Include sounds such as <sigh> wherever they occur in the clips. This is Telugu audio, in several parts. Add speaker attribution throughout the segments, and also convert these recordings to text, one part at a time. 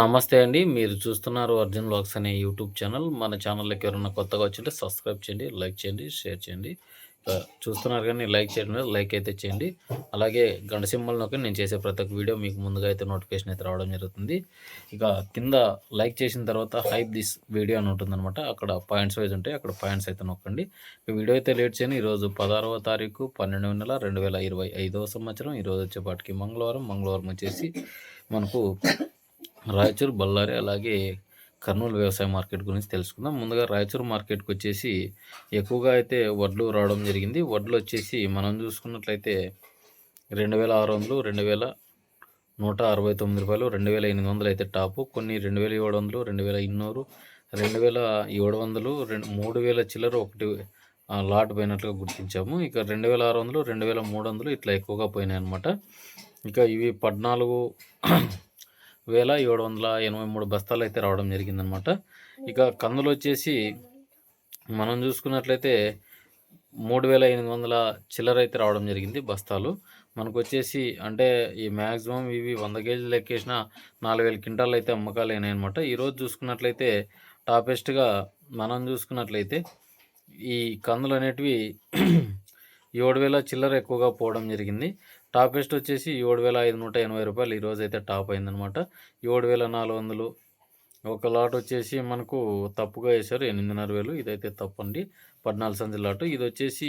Speaker 1: నమస్తే అండి. మీరు చూస్తున్నారు అర్జున్ బ్లాగ్స్ అనే యూట్యూబ్ ఛానల్. మన ఛానల్లోకి ఎవరైనా కొత్తగా వచ్చింటే సబ్స్క్రైబ్ చేయండి లైక్ చేయండి షేర్ చేయండి. చూస్తున్నారు కానీ లైక్ చేయడం లైక్ అయితే చేయండి. అలాగే గంట సింబల్ నొక్కి నేను చేసే ప్రతి ఒక్క వీడియో మీకు ముందుగా అయితే నోటిఫికేషన్ అయితే రావడం జరుగుతుంది. ఇక కింద లైక్ చేసిన తర్వాత హైప్ దిస్ వీడియో అని ఉంటుందన్నమాట. అక్కడ పాయింట్స్ వైజ్ ఉంటాయి అక్కడ పాయింట్స్ అయితే నొక్కండి. వీడియో అయితే లేట్ చేయను. ఈరోజు పదహారవ తారీఖు పన్నెండవ నెల రెండు వేల ఇరవై ఐదవ సంవత్సరం. ఈరోజు వచ్చేపాటికి మంగళవారం. మంగళవారం వచ్చేసి మనకు రాయచూరు బళ్ళారి అలాగే కర్నూలు వ్యవసాయ మార్కెట్ గురించి తెలుసుకుందాం. ముందుగా రాయచూరు మార్కెట్కి వచ్చేసి ఎక్కువగా అయితే వడ్లు రావడం జరిగింది. వడ్లు వచ్చేసి మనం చూసుకున్నట్లయితే రెండు వేల ఆరు వందలు రెండు వేల నూట అరవై తొమ్మిది రూపాయలు రెండు వేల ఎనిమిది వందలు అయితే టాపు. కొన్ని రెండు వేల ఏడు వందలు రెండు వేల ఇన్నూరు రెండు వేల ఏడు వందలు రెండు మూడు వేల చిల్లర ఒకటి లాట్ పోయినట్లుగా గుర్తించాము. ఇక రెండు వేల ఆరు వందలు రెండు వేల మూడు వందలు ఇట్లా ఎక్కువగా పోయినాయి అనమాట ఇక ఇవి పద్నాలుగు వేల ఏడు వందల ఎనభై మూడు బస్తాలు అయితే రావడం జరిగిందనమాట ఇక కందులు వచ్చేసి మనం చూసుకున్నట్లయితే మూడు వేల ఎనిమిది వందల చిల్లర అయితే రావడం జరిగింది బస్తాలు. మనకు వచ్చేసి అంటే ఈ మ్యాక్సిమం ఇవి వంద కేజీలు లెక్కేసిన నాలుగు వేల క్వింటాలు అయితే అమ్మకాలు అయినాయి అనమాట ఈరోజు చూసుకున్నట్లయితే టాపెస్ట్గా మనం చూసుకున్నట్లయితే ఈ కందులు అనేటివి <clears throat> ఏడు వేల చిల్లర ఎక్కువగా పోవడం జరిగింది. టాపెస్ట్ వచ్చేసి ఏడు వేల ఐదు నూట ఎనభై రూపాయలు ఈరోజు అయితే టాప్ అయిందనమాట. ఏడు వేల నాలుగు వందలు ఒక లాట్ వచ్చేసి మనకు తప్పుగా వేశారు ఎనిమిదిన్నర వేలు. ఇదైతే తప్పండి. పద్నాలుగు సంచుల లాటు. ఇది వచ్చేసి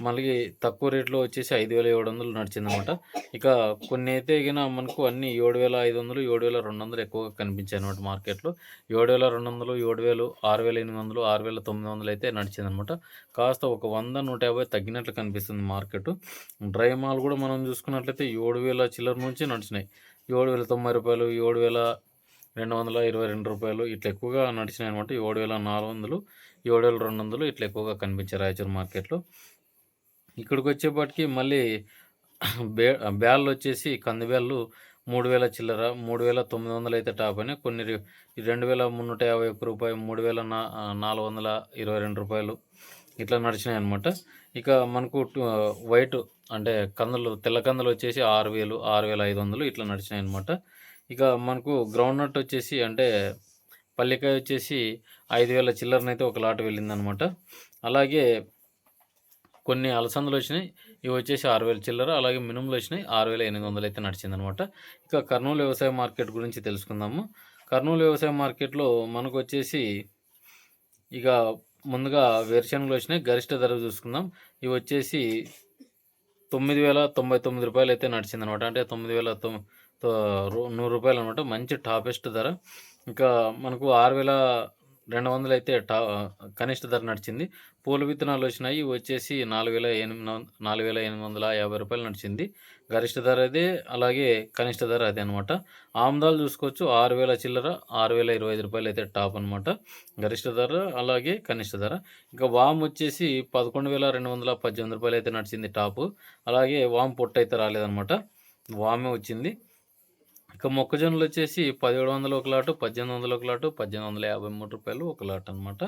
Speaker 1: మళ్ళీ తక్కువ రేట్లో వచ్చేసి ఐదు వేల ఏడు వందలు నడిచిందనమాట. ఇక కొన్ని అయితే ఇక మనకు అన్ని ఏడు వేల ఐదు వందలు ఏడు వేల రెండు వందలు ఎక్కువగా కనిపించాయి అనమాట మార్కెట్లో. ఏడు వేల రెండు వందలు ఏడు వేలు ఆరు వేల ఎనిమిది వందలు ఆరు వేల తొమ్మిది వందలు అయితే నడిచిందనమాట. కాస్త ఒక వంద నూట యాభై తగ్గినట్లు కనిపిస్తుంది మార్కెట్. డ్రై మాల్ కూడా మనం చూసుకున్నట్లయితే ఏడు వేల చిల్లర నుంచి నడిచినాయి. ఏడు వేల తొంభై రూపాయలు ఏడు వేల రెండు వందల ఇరవై రెండు రూపాయలు ఇట్లా ఎక్కువగా నడిచినాయి అనమాట ఏడు వేల నాలుగు వందలు ఏడు వేల రెండు వందలు ఇట్లా ఎక్కువగా కనిపించాయి రాయచూరు మార్కెట్లో. ఇక్కడికి వచ్చేపాటికి మళ్ళీ బే బ్యాళ్ళు వచ్చేసి కంది బ్యాళ్ళు మూడు వేల చిల్లర మూడు వేల తొమ్మిది వందలు అయితే టాప్ అని కొన్ని రెండు వేల మున్నూట యాభై ఒక్క రూపాయలు మూడు వేల నా నాలుగు వందల ఇరవై రెండు రూపాయలు ఇట్లా నడిచినాయి అనమాట ఇక మనకు టు- వైట్ అంటే కందులు తెల్ల కందులు వచ్చేసి ఆరు వేలు ఆరు వేల ఐదు వందలు ఇట్లా నడిచినాయి అనమాట ఇక మనకు గ్రౌండ్ నట్ వచ్చేసి అంటే పల్లికాయ వచ్చేసి ఐదు వేల చిల్లరనైతే ఒక లాట్ వెళ్ళిందనమాట అలాగే కొన్ని అలసందలు వచ్చినాయి. ఇవి వచ్చేసి ఆరు వేల చిల్లర అలాగే మినుములు వచ్చినాయి. ఆరు వేల ఎనిమిది వందలు అయితే నడిచిందనమాట. ఇక కర్నూలు వ్యవసాయ మార్కెట్ గురించి తెలుసుకుందాము. కర్నూలు వ్యవసాయ మార్కెట్లో మనకు వచ్చేసి ఇక ముందుగా వేరుశనగలు వచ్చినాయి. గరిష్ట ధర చూసుకుందాం. ఇవి వచ్చేసి తొమ్మిది వేల తొంభై తొమ్మిది రూపాయలు అయితే నడిచిందనమాట. అంటే తొమ్మిది వేల తొమ్ తో- నూరు రూపాయలు అనమాట. మంచి టాపెస్ట్ ధర. ఇంకా మనకు ఆరు వేల రెండు వందలు అయితే టా కనిష్ట ధర నడిచింది. పూల విత్తనాలు వచ్చినాయి వచ్చేసి నాలుగు వేల ఎనిమిది వం- నాలుగు వేల ఎనిమిది వందల యాభై రూపాయలు నడిచింది. గరిష్ట ధర అదే అలాగే కనిష్ట ధర అదే అనమాట ఆముదాలు చూసుకోవచ్చు ఆరు వేల చిల్లర ఆరు వేల ఇరవై ఐదు రూపాయలు అయితే టాప్ అనమాట గరిష్ట ధర అలాగే కనిష్ట ధర. ఇంకా వామ్ వచ్చేసి పదకొండు వేల రెండు వందల పద్దెనిమిది రూపాయలు అయితే నడిచింది టాపు. అలాగే వామ్ పొట్టు అయితే రాలేదనమాట వామే వచ్చింది. ఇక మొక్కజొన్నలు వచ్చేసి పదిహేడు వందలు ఒక లాటు పద్దెనిమిది వందలు ఒక లాటు పద్దెనిమిది వందల యాభై మూడు రూపాయలు ఒక లాట్ అనమాట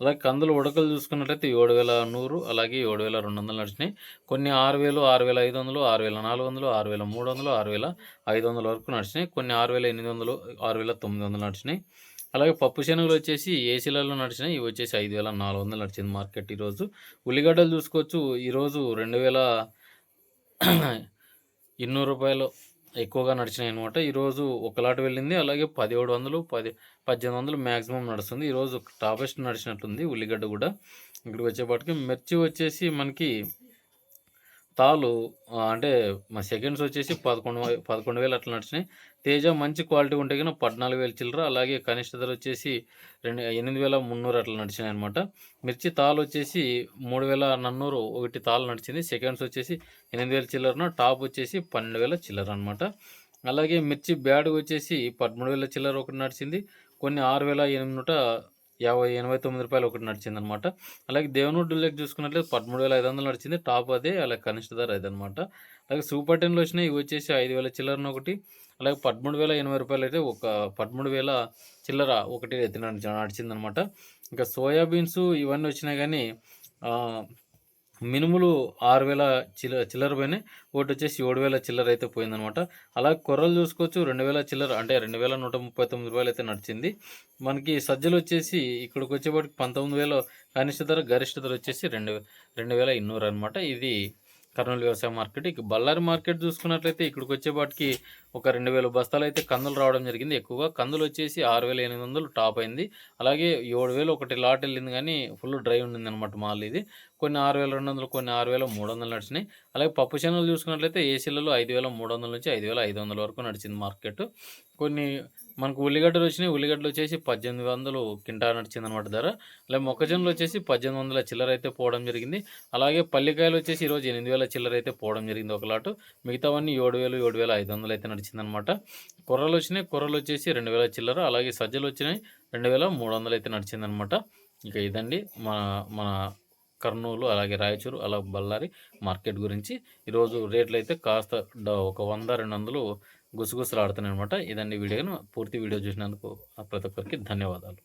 Speaker 1: అలాగే కందులు ఉడకలు చూసుకున్నట్లయితే ఏడు వేల నూరు అలాగే ఏడు వేల రెండు వందలు నడిచినాయి. కొన్ని ఆరు వేలు ఆరు వేల ఐదు వందలు ఆరు వేల నాలుగు వందలు ఆరు వేల మూడు వందలు ఆరు వేల ఐదు వందల వరకు నడిచినాయి. కొన్ని ఆరు వేల ఎనిమిది వందలు ఆరు వేల తొమ్మిది వందలు నడిచినాయి. అలాగే పప్పు శనగలు వచ్చేసి ఏసీలలో నడిచినాయి? ఇవి వచ్చేసి ఐదు వేల నాలుగు వందలు నడిచింది మార్కెట్ ఈరోజు. ఉల్లిగడ్డలు చూసుకోవచ్చు. ఈరోజు రెండు వేల <clears throat> ఇన్నూరు రూపాయలు ఎక్కువగా నడిచినాయి అనమాట ఈరోజు ఒక లాట్ వెళ్ళింది. అలాగే పదిహేడు వందలు పది పద్దెనిమిది వందలు మ్యాక్సిమం నడుస్తుంది. ఈరోజు టాపెస్ట్ నడిచినట్టుంది ఉల్లిగడ్డ కూడా. ఇక్కడికి వచ్చేపాటికి మిర్చి వచ్చేసి మనకి తాలు అంటే మా సెకండ్స్ వచ్చేసి పదకొండు వే- పదకొండు వేలు అట్లా నడిచినాయి. తేజ మంచి క్వాలిటీ ఉంటే కానీ పద్నాలుగు వేలు చిల్లర అలాగే కనిష్ట ధర వచ్చేసి రెండు ఎనిమిది వేల మున్నూరు అట్లా నడిచినాయి అనమాట మిర్చి తాలు వచ్చేసి మూడు వేల నన్నూరు ఒకటి తాలు నడిచింది. సెకండ్స్ వచ్చేసి ఎనిమిది వేల చిల్లరన టాప్ వచ్చేసి పన్నెండు వేల చిల్లర అనమాట అలాగే మిర్చి బ్యాడ్ వచ్చేసి పదమూడు వేల చిల్లర ఒకటి నడిచింది. కొన్ని ఆరు వేల ఎనిమిది నూట యాభై ఎనభై తొమ్మిది రూపాయలు ఒకటి నడిచింది అనమాట అలాగే దేవునూరు డుల్లెక్ చూసుకున్నట్లయితే పదమూడు వేల ఐదు వందలు నడిచింది. టాప్ అదే అలాగే కనిష్ట ధర అది అనమాట అలాగే సూపర్ టెన్లో వచ్చినాయి ఇవి వచ్చేసి ఐదు వేల చిల్లరన ఒకటి. అలాగే పదమూడు వేల ఎనభై రూపాయలు అయితే ఒక పదమూడు వేల చిల్లర ఒకటి అయితే నడిచింది అనమాట ఇంకా సోయాబీన్స్ ఇవన్నీ వచ్చినాయి కానీ మినుములు ఆరు వేల చిల్ల చిల్లర పోయినాయి. ఒకటి వచ్చేసి ఏడు వేల చిల్లర అయితే పోయిందనమాట అలాగే కొర్రలు చూసుకోవచ్చు. రెండు వేల చిల్లర అంటే రెండు వేల నూట ముప్పై తొమ్మిది రూపాయలు అయితే నడిచింది. మనకి సజ్జలు వచ్చేసి ఇక్కడికి వచ్చేప్పటికి పంతొమ్మిది వేల కనిష్ట ధర గరిష్ట ధర వచ్చేసి రెండు రెండు వేల ఇన్నూరు అనమాట ఇది కర్నూలు వ్యవసాయ మార్కెట్. ఇక బళ్ళారి మార్కెట్ చూసుకున్నట్లయితే ఇక్కడికి వచ్చేపాటికి ఒక రెండు వేల బస్తాలు అయితే కందులు రావడం జరిగింది. ఎక్కువగా కందులు వచ్చేసి ఆరు వేల ఎనిమిది వందలు టాప్ అయింది. అలాగే ఏడు వేలు ఒకటి లాట్ వెళ్ళింది కానీ ఫుల్ డ్రై ఉండింది అనమాట మాల్ ఇది. కొన్ని ఆరు వేల రెండు వందలు కొన్ని ఆరు వేల మూడు వందలు నడిచినాయి. అలాగే పప్పు శనగలు చూసుకున్నట్లయితే ఏసీలలో ఐదు వేల మూడు వందల నుంచి ఐదు వేల ఐదు వందల వరకు నడిచింది మార్కెట్. కొన్ని మనకు ఉల్లిగడ్డలు వచ్చినాయి. ఉల్లిగడ్డలు వచ్చేసి పద్దెనిమిది వందలు కింటా నడిచింది అనమాట ధర. అలాగే మొక్కజొన్నలు వచ్చేసి పద్దెనిమిది వందల చిల్లర అయితే పోవడం జరిగింది. అలాగే పల్లికాయలు వచ్చేసి ఈరోజు ఎనిమిది వేల చిల్లర అయితే పోవడం జరిగింది ఒక లాటు. మిగతావన్నీ ఏడు వేలు ఏడు వేల ఐదు వందలు అయితే నడిచిందనమాట కుర్రలు వచ్చినాయి. కుర్రలు వచ్చేసి రెండు వేల చిల్లర. అలాగే సజ్జలు వచ్చినాయి. రెండు వేల మూడు వందలు అయితే నడిచింది అనమాట ఇక ఇదండి. మన మన కర్నూలు అలాగే రాయచూరు అలా బళ్ళారి మార్కెట్ గురించి. ఈరోజు రేట్లు అయితే కాస్త ఒక వంద రెండు వందలు గుసగుసలాడుతున్నాయి అనమాట ఇదండి వీడియోను. పూర్తి వీడియో చూసినందుకు ప్రతి ఒక్కరికి ధన్యవాదాలు.